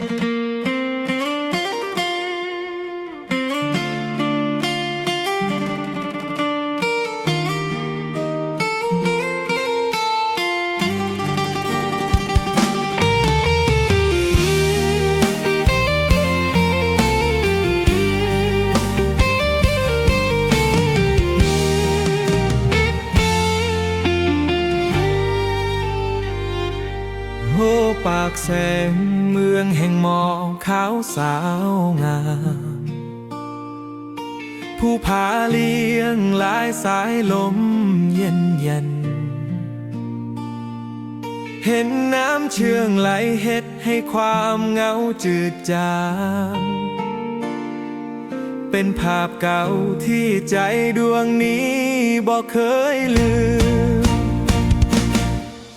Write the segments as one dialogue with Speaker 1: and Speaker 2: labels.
Speaker 1: โห ปากแสงเมืองแห่งหมอกขาวสาวงาม ผู้พาเลี้ยงลายสายลมเย็นเย็น เห็นน้ำเชื่องไหลเฮ็ดให้ความเหงาจืดจางเป็นภาพเก่าที่ใจดวงนี้บอกเคยลืม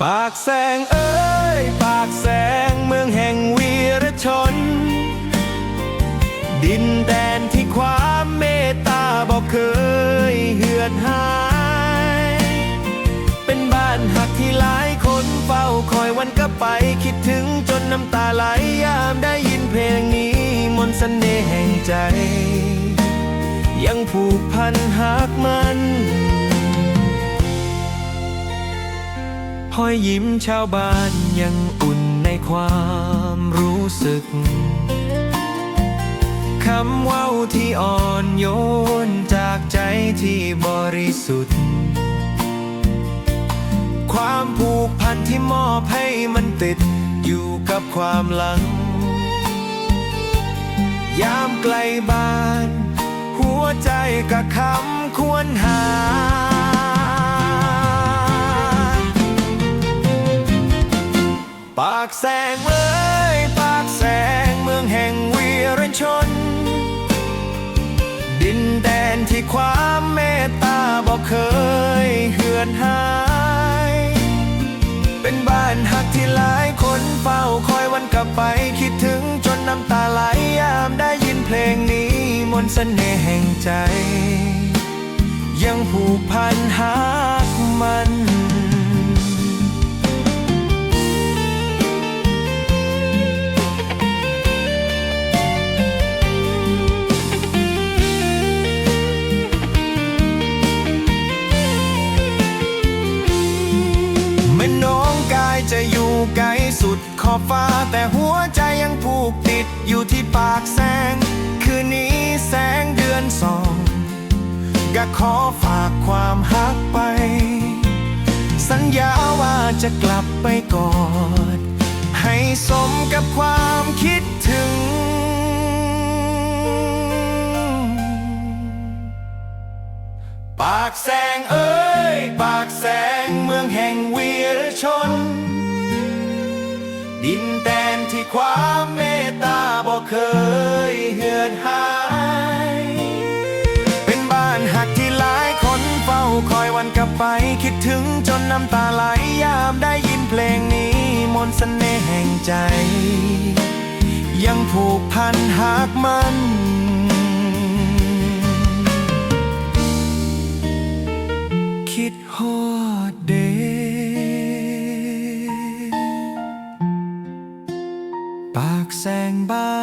Speaker 1: ปากแสงเอ้ย ปากแสงเมืองแห่งวีรชน ดินแดนที่ความเมตตาบอกเคยเหือดหาย เป็นบ้านหักที่หลายคนเฝ้าคอยวันก็ไปคิดถึงจนน้ำตาไหลยามได้ยินเพลงนี้มนต์เสน่ห์แห่งใจ ยังผูกพันหักมัน ห้อยยิ้มชาวบ้านยังอุ่นในความรู้สึก คำว้าที่อ่อนโยนจากใจที่บริสุทธิ์ ความผูกพันที่มอบให้มันติดอยู่กับความหลัง ยามไกลบ้าน หัวใจกับคำควรหา แสงเอ้ยปากแสงเมืองแห่งวีรชน ดินแดนที่ความเมตตาบอกเคยเหือนหาย เป็นบ้านหักที่หลายคนเฝ้าคอยวันกลับไปคิดถึงจนน้ำตาไหลยามได้ยินเพลงนี้มนต์เสน่ห์แห่งใจ ยังผูกพันหักมันายจะอยู่ไกลสุดขอบฟ้า แต่หัวใจยังผูกติดอยู่ที่ปากแสง คืนนี้แสงเดือนสองก็ขอฝากความฮักไป สัญญาว่าจะกลับไปกอด ให้สมกับความคิดถึง ปากแสงเอ้ยปากแสงเมื องแห่งวีรชน ดินแดนที่ความเมตตาบอกเคยเหือดหาย เป็นบ้านหักที่หลายคนเฝ้าคอยวันกลับไป คิดถึงจนน้ำตาไหลยามได้ยินเพลงนี้มนต์เสน่ห์แห่งใจ ยังผูกพันหักมัน แสงบ้านเฮา